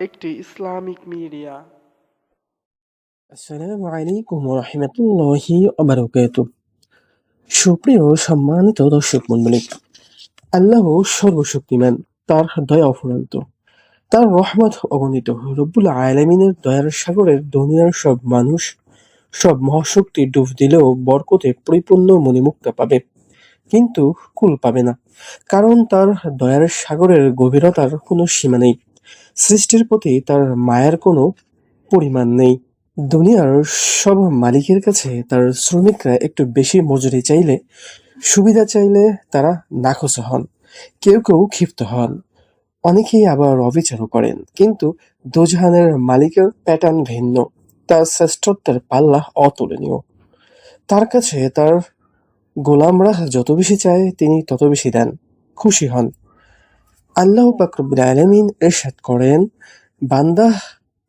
একটি Islamic media. সুপ্রিয় সম্মানিত দর্শক আল্লাহ সর্বশক্তিমান, তার দয়া অফুরন্ত। তার রহমত অগণিত, রব্বুল আলমিনের দয়ার সাগরের দুনিয়ার সব মানুষ সব মহাশক্তি ডুব দিলেও বরকতে পরিপূর্ণ মণিমুক্তা পাবে। কিন্তু কুল পাবে না। কারণ তার দয়ার সাগরের গভীরতার কোনো সীমা নেই। সৃষ্টির প্রতি তার মায়ের কোনো পরিমাণ নেই। দুনিয়ার সব মালিকের কাছে তার শ্রমিকরা একটু বেশি মজুরি চাইলে, সুবিধা চাইলে তারা নাখোশ হন, কেউ কেউ ক্ষিপ্ত হন। অনেকেই আবার অবিচারও করেন, কিন্তু দোজাহানের মালিকের প্যাটার্ন ভিন্ন। তার শ্রেষ্ঠত্বের পাল্লা অতুলনীয়। তার কাছে তার গোলামরা যত বেশি চায়, তিনি তত বেশি দেন। খুশি হন। আল্লাহ পাকরবুল আলমিন এরশাদ করেন, বান্দা,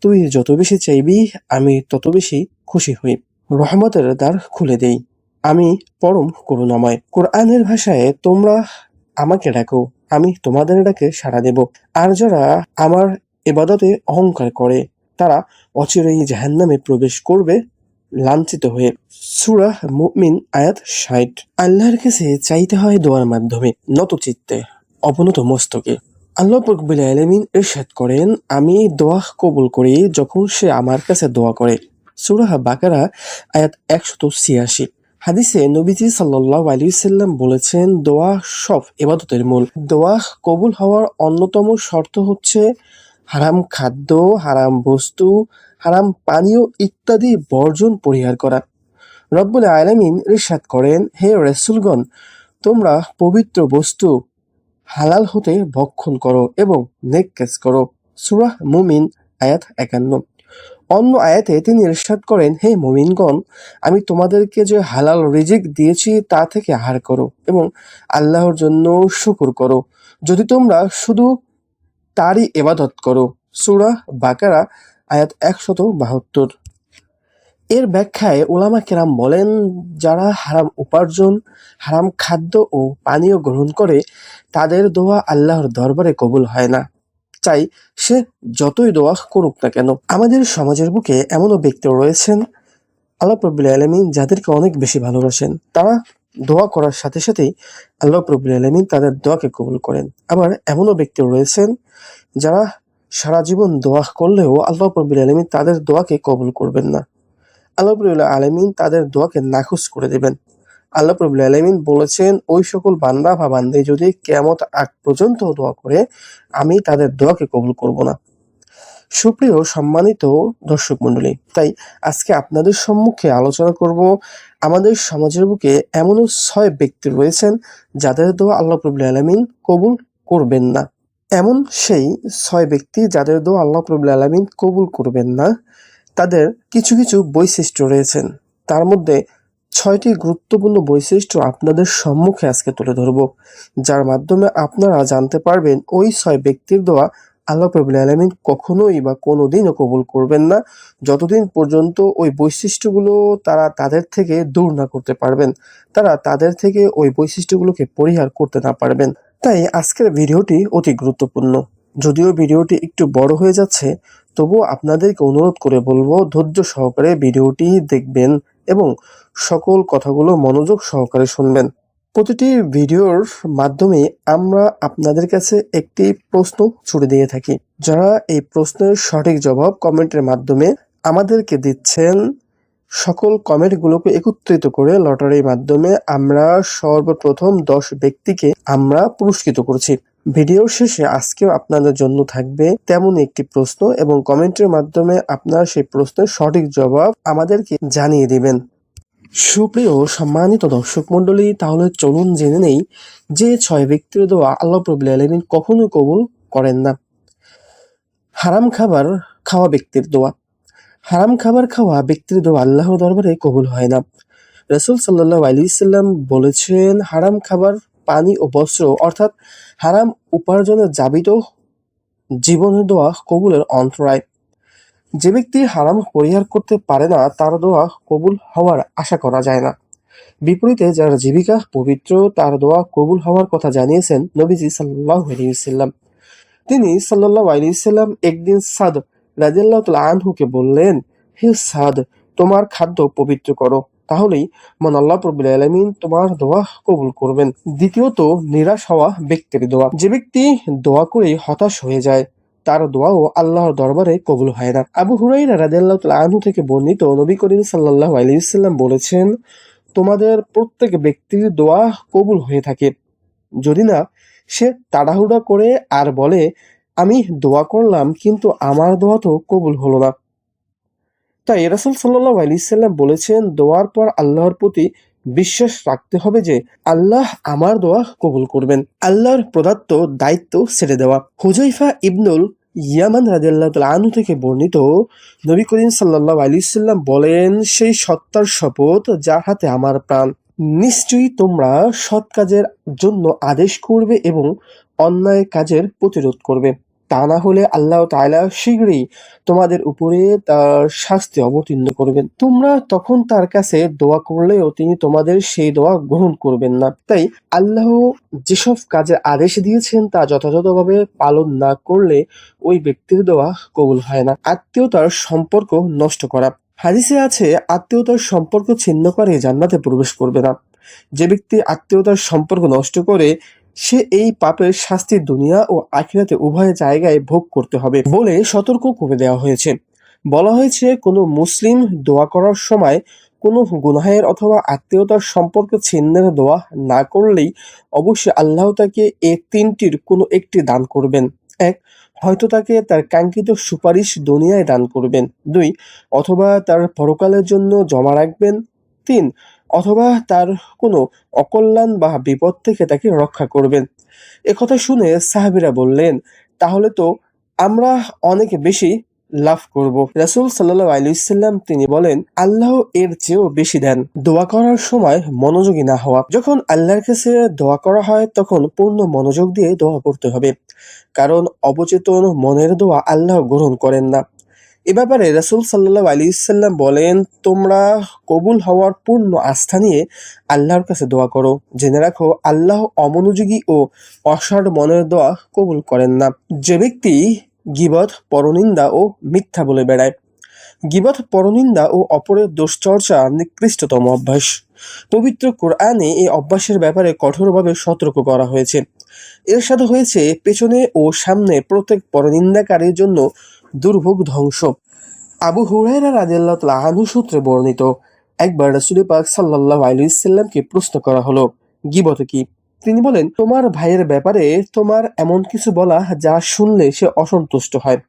তুই যত বেশি চাইবি, আমি তত বেশি খুশি হই। রহমতের দ্বার খুলে দেই। আমি পরম করুণাময়। কোরআনের ভাষায় তোমরা আমাকে ডাকো, আমি তোমাদের ডাকে সাড়া দেব। আর যারা আমার এবাদতে অহংকার করে, তারা অচিরেই জাহান্নামে প্রবেশ করবে। লাঞ্ছিত হয়ে সুরা মুমিন আয়াত ষাট। আল্লাহর কাছে চাইতে হয় দোয়ার মাধ্যমে নত চিত্তে অবনত মস্তকে। আল্লাহ রব্বুল আলামিন ইরশাদ করেন, আমি দোয়া কবুল করি যখন সে আমার কাছে দোয়া করে। সুরাহ বাকারা আয়াত একশত ছিয়াশি। হাদিসে নবীজি সাল্লাল্লাহু আলাইহি সাল্লাম বলেছেন, দোয়া সব এবাদতের মূল। দোয়া কবুল হওয়ার অন্যতম শর্ত হচ্ছে হারাম খাদ্য, হারাম বস্তু হারাম পানীয় ইত্যাদি বর্জন পরিহার করা। রব্বুল আলামিন ইরশাদ করেন, হে রাসূলগণ, তোমরা পবিত্র বস্তু হালাল হতে ভক্ষণ করো এবং নেক কাজ করো। সুরাহ মুমিন, আয়াত একান্ন। অন্য আয়াতে তিনি ইরশাদ করেন, হে মুমিনগণ, আমি তোমাদেরকে যে হালাল রিজিক দিয়েছি তা থেকে আহার করো এবং আল্লাহর জন্য শুকুর করো। যদি তোমরা শুধু তারই এবাদত করো সুরাহ বাকারা আয়াত একশত বাহাত্তর। এর ব্যাখ্যায় ওলামা কেরাম বলেন, যারা হারাম উপার্জন, হারাম খাদ্য ও পানীয় গ্রহণ করে, তাদের দোয়া আল্লাহর দরবারে কবুল হয় না। চাই সে যতই দোয়া করুক না কেন। আমাদের সমাজের বুকে এমনও ব্যক্তি রয়েছেন, আল্লাহ প্রবুল আলমিন যাদেরকে অনেক বেশি ভালোবাসেন। তারা দোয়া করার সাথে সাথেই আল্লাহ প্রবুল আলমিন তাদের দোয়াকে কবুল করেন। আবার এমনও ব্যক্তি রয়েছেন, যারা সারা জীবন দোয়া করলেও আল্লাহ প্রবুল আলমিন তাদের দোয়াকে কবুল করবেন না। আল্লাহ প্রবুল আলমিন তাদের দোয়াকে নাখুশ করে দেবেন। আল্লাহ প্রবুল আলমিন বলেছেন, ওই সকল বান্দা বা বান্দে যদি কেমত আগ পর্যন্ত দোয়া করে, আমি তাদের দোয়াকে কবুল করব না। সুপ্রিয়, সম্মানিত দর্শক মন্ডলী তাই আজকে আপনাদের সম্মুখে আলোচনা করব, আমাদের সমাজের বুকে এমনও ছয় ব্যক্তি রয়েছেন যাদের দোয়া আল্লাহ প্রবুল আলমিন কবুল করবেন না। এমন সেই ছয় ব্যক্তি যাদের দোয়া আল্লাহ প্রবুল আলমিন কবুল করবেন না, তাদের কিছু কিছু বৈশিষ্ট্য রয়েছেন। তার মধ্যে ছয়টি গুরুত্বপূর্ণ বৈশিষ্ট্য আপনাদের সম্মুখে আজকে তুলে ধরব, যার মাধ্যমে আপনারা জানতে পারবেন ওই ছয় ব্যক্তির দোয়া আল্লাহ প্রবুল আলমিন কখনোই বা কোনোদিনও কবুল করবেন না, যতদিন পর্যন্ত ওই বৈশিষ্ট্যগুলো তারা তাদের থেকে দূর না করতে পারবেন, তারা তাদের থেকে ওই বৈশিষ্ট্যগুলোকে পরিহার করতে না পারবেন। তাই আজকের ভিডিওটি অতি গুরুত্বপূর্ণ। যদিও ভিডিওটি একটু বড় হয়ে যাচ্ছে, তবুও আপনাদেরকে অনুরোধ করে বলব ধৈর্য সহকারে ভিডিওটি দেখবেন এবং সকল কথাগুলো মনোযোগ সহকারে শুনবেন। প্রতিটি ভিডিওর মাধ্যমে আমরা আপনাদের কাছে একটি প্রশ্ন ছুড়ে দিয়ে থাকি। যারা এই প্রশ্নের সঠিক জবাব কমেন্টের মাধ্যমে আমাদেরকে দিচ্ছেন সকল কমেন্টগুলোকে একত্রিত করে লটারির মাধ্যমে আমরা সর্বপ্রথম দশ ব্যক্তিকে আমরা পুরস্কৃত করছি। ভিডিওর শেষে আজকেও আপনাদের জন্য থাকবে তেমন একটি প্রশ্ন এবং কমেন্টের মাধ্যমে আপনার সেই প্রশ্নের সঠিক জবাব আমাদেরকে জানিয়ে দিবেন। সুপ্রিয় সম্মানিত দর্শক মন্ডলী তাহলে চলুন জেনে নেই যে ছয় ব্যক্তির দেওয়া আল্লাহ প্রবুল আলমিন কখনোই কবুল করেন না। হারাম খাবার খাওয়া ব্যক্তির দোয়া। হারাম খাবার খাওয়া ব্যক্তির দোয়া আল্লাহর দরবারে কবুল হয় না। রসুল সাল্লাহ আলী সাল্লাম বলেছেন, হারাম খাবার পানি ও বস্ত্র অর্থাৎ হারাম উপার্জনের জাবিত জীবনের দোয়া কবুলের অন্তরায় যে ব্যক্তি হারাম পরিহার করতে পারে না, তার দোয়া কবুল হওয়ার আশা করা যায় না। বিপরীতে যার জীবিকা পবিত্র, তার দোয়া কবুল হওয়ার কথা জানিয়েছেন নবীজি সাল্লাহ আলাইহি সাল্লাম তিনি সাল্লাহ আলাইসাল্লাম একদিন সাদ রাজিয়াল্লাহ আনহুকে বললেন, হে সাদ, তোমার খাদ্য পবিত্র করো। তাহলেই মন আল্লাহ প্রবুল আলমিন তোমার দোয়া কবুল করবেন। দ্বিতীয়ত, নিরাশ হওয়া ব্যক্তির দোয়া। যে ব্যক্তি দোয়া করে হতাশ হয়ে যায়, তার দোয়াও আল্লাহর দরবারে কবুল হয় না। আবু হুরাইরা রাদিয়াল্লাহু তাআলা আনহু থেকে বর্ণিত নবী করিম সাল্লাল্লাহু আলাইহি ওয়াসাল্লাম বলেছেন, তোমাদের প্রত্যেক ব্যক্তির দোয়া কবুল হয়ে থাকে। যদি না, সে তাড়াহুড়া করে আর বলে আমি দোয়া করলাম, কিন্তু আমার দোয়া তো কবুল হলো না। তাই রাসূল সাল্লাল্লাহু আলাইহি সাল্লাম বলেছেন, দোয়ার পর আল্লাহর প্রতি বিশ্বাস রাখতে হবে যে, আল্লাহ আমার দোয়া কবুল করবেন। আল্লাহর প্রদত্ত দায়িত্ব ছেড়ে দেওয়া। হুজাইফা ইবনুল ইয়ামান রাদিয়াল্লাহু তাআলা আনহু থেকে বর্ণিত নবী করিম সাল্লাল্লাহু আলাইহি সাল্লাম বলেন, সেই সত্তার শপথ যার হাতে আমার প্রাণ। নিশ্চয়ই তোমরা সৎ কাজের জন্য আদেশ করবে এবং অন্যায় কাজের প্রতিরোধ করবে। তা না হলে আল্লাহ তাআলা শীঘ্রই তোমাদের উপরে তার শাস্তি অবতীর্ণ করবেন। তোমরা তখন তার কাছে দোয়া করলেও তিনি তোমাদের সেই দোয়া গ্রহণ করবেন না। তাই আল্লাহ যেসব কাজের আদেশ দিয়েছেন তা যথাযথভাবে পালন না করলে ওই ব্যক্তির দোয়া কবুল হয় না। আত্মীয়তার সম্পর্ক নষ্ট করা। হাদিসে আছে, আত্মীয়তার সম্পর্ক ছিন্ন করে জান্নাতে প্রবেশ করবে না। যে ব্যক্তি আত্মীয়তার সম্পর্ক নষ্ট করে সে এই পাপের শাস্তি দুনিয়া ও আখিরাতে উভয় জায়গায় ভোগ করতে হবে বলে সতর্ক করে দেওয়া হয়েছে। বলা হয়েছে, কোনো মুসলিম দোয়া করার সময় কোনো গুনাহের অথবা আত্মীয়তার সম্পর্ক ছিন্নের দোয়া না করলেই অবশ্যই আল্লাহ তাকে এ তিনটির কোনো একটি দান করবেন। এক, হয়তো তাকে তার কাঙ্ক্ষিত সুপারিশ দুনিয়ায় দান করবেন। দুই, অথবা তার পরকালের জন্য জমা রাখবেন। তিন অথবা তার কোনো অকল্যাণ বা বিপদ থেকে তাকে রক্ষা করবেন। একথা শুনে সাহাবিরা বললেন, তাহলে তো আমরা অনেক বেশি লাভ করব। রাসূল সাল্লাল্লাহু আলাইহি সাল্লাম তিনি বলেন, আল্লাহ এর চেয়েও বেশি দেন। দোয়া করার সময় মনোযোগী না হওয়া। যখন আল্লাহর কাছে দোয়া করা হয়, তখন পূর্ণ মনোযোগ দিয়ে দোয়া করতে হবে। কারণ অবচেতন মনের দোয়া আল্লাহ গ্রহণ করেন না। এ ব্যাপারে রাসূল সাল্লাল্লাহু আলাইহি সাল্লাম বলেন, তোমরা কবুল হওয়ার পূর্ণ আস্থা নিয়ে আল্লাহর কাছে দোয়া করো। জেনে রাখো, আল্লাহ অমনোযোগী ও অসাড় মনের দোয়া কবুল করেন না। যে ব্যক্তি গিবত, পরনিন্দা ও মিথ্যা বলে বেড়ায়। গিবত, পরনিন্দা ও অপরের দুশ্চর্চা নিকৃষ্টতম অভ্যাস। পবিত্র কোরআনে এই অভ্যাসের ব্যাপারে কঠোরভাবে সতর্ক করা হয়েছে। এর সাথে হয়েছে পেছনে ও সামনে প্রত্যেক পরনিন্দাকারীর জন্য দুর্ভোগ ধ্বংস। আবু হুরায়রা রাদিয়াল্লাহু তাআলা সূত্রে বর্ণিত, একবার রাসূল পাক সাল্লাল্লাহু আলাইহি সাল্লামকে প্রশ্ন করা হলো, গিবত কি? তিনি বলেন, তোমার ভাইয়ের ব্যাপারে তোমার এমন কিছু বলা যা শুনলে সে অসন্তুষ্ট হয়।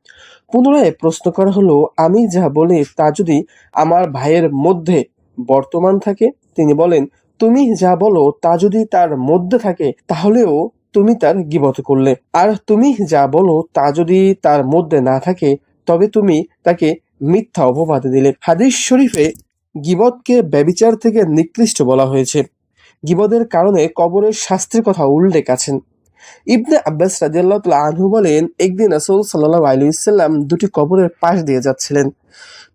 পুনরায় প্রশ্ন করা হলো, আমি যা বলি তা যদি আমার ভাইয়ের মধ্যে বর্তমান থাকে? তিনি বলেন, তুমি যা বলো তা যদি তার মধ্যে থাকে, তাহলেও তুমি তার গিবত করলে। আর তুমি যা বলো তা যদি তার মধ্যে না থাকে, তবে তুমি তাকে মিথ্যা অপবাদ দিলে। হাদিস শরীফে গিবতকে ব্যবিচার থেকে নিকৃষ্ট বলা হয়েছে। গিবদের কারণে কবরের শাস্তির কথা উল্লেখ আছেন ইবনে আব্বাস রাদিয়াল্লাহু তাআলা আনহু বলেন, একদিন রাসূল সাল্লাল্লাহু আলাইহি ওয়াসাল্লাম দুটি কবরের পাশ দিয়ে যাচ্ছিলেন।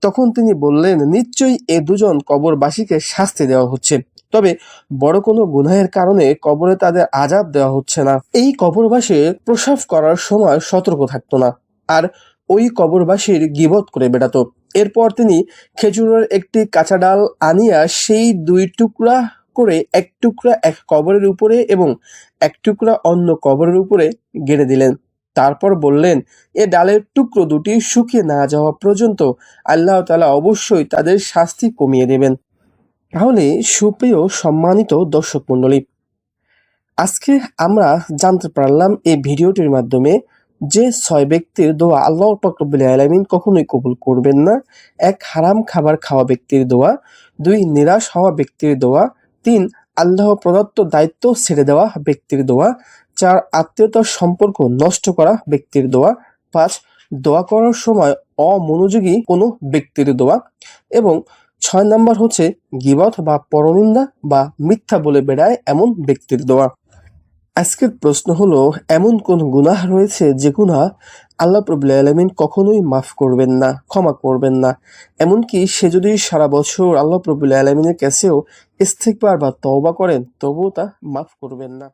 তখন তিনি বললেন, নিশ্চয়ই এ দুজন কবরবাসীকে শাস্তি দেওয়া হচ্ছে। তবে বড় কোনো গুনাহের কারণে কবরে তাদের আজাব দেওয়া হচ্ছে না। এই কবরবাসী প্রসাব করার সময় সতর্ক থাকতো না আর ওই কবরবাসীর গিবত করে বেড়াতো। এরপর তিনি খেজুরের একটি কাঁচা ডাল আনিয়া সেই দুই টুকরা করে এক টুকরা এক কবরের উপরে এবং এক টুকরা অন্য কবরের উপরে গেড়ে দিলেন। তারপর বললেন, এ ডালের টুকরো দুটি শুকিয়ে না যাওয়া পর্যন্ত আল্লাহ তাআলা অবশ্যই তাদের শাস্তি কমিয়ে দেবেন। তাহলে সুপ্রিয় সম্মানিত দর্শক মণ্ডলী, আজকে আমরা জানতে পারলাম এই ভিডিওটির মাধ্যমে যে ছয় ব্যক্তির দোয়া আল্লাহ পাকরবুল আলমিন কখনোই কবুল করবেন না। এক হারাম খাবার খাওয়া ব্যক্তির দোয়া, দুই নিরাশ হওয়া ব্যক্তির দোয়া, তিন আল্লাহ প্রদত্ত দায়িত্ব ছেড়ে দেওয়া ব্যক্তির দোয়া, চার আত্মীয়তার সম্পর্ক নষ্ট করা ব্যক্তির দোয়া, পাঁচ দোয়া করার সময় অমনোযোগী কোনো ব্যক্তির দোয়া এবং ছয় নাম্বার হচ্ছে গিবত বা পরনিন্দা বা মিথ্যা বলে বেড়ায় এমন ব্যক্তির দোয়া। আজকের প্রশ্ন হলো, এমন কোন গুনাহ রয়েছে যে গুনাহ আল্লাহ প্রবুল আলমিন কখনোই মাফ করবেন না, ক্ষমা করবেন না? এমনকি সে যদি সারা বছর আল্লাহ প্রবুল আলমিনের কাছেও ইস্তেকবার বা তওবা করেন, তবুও তা মাফ করবেন না।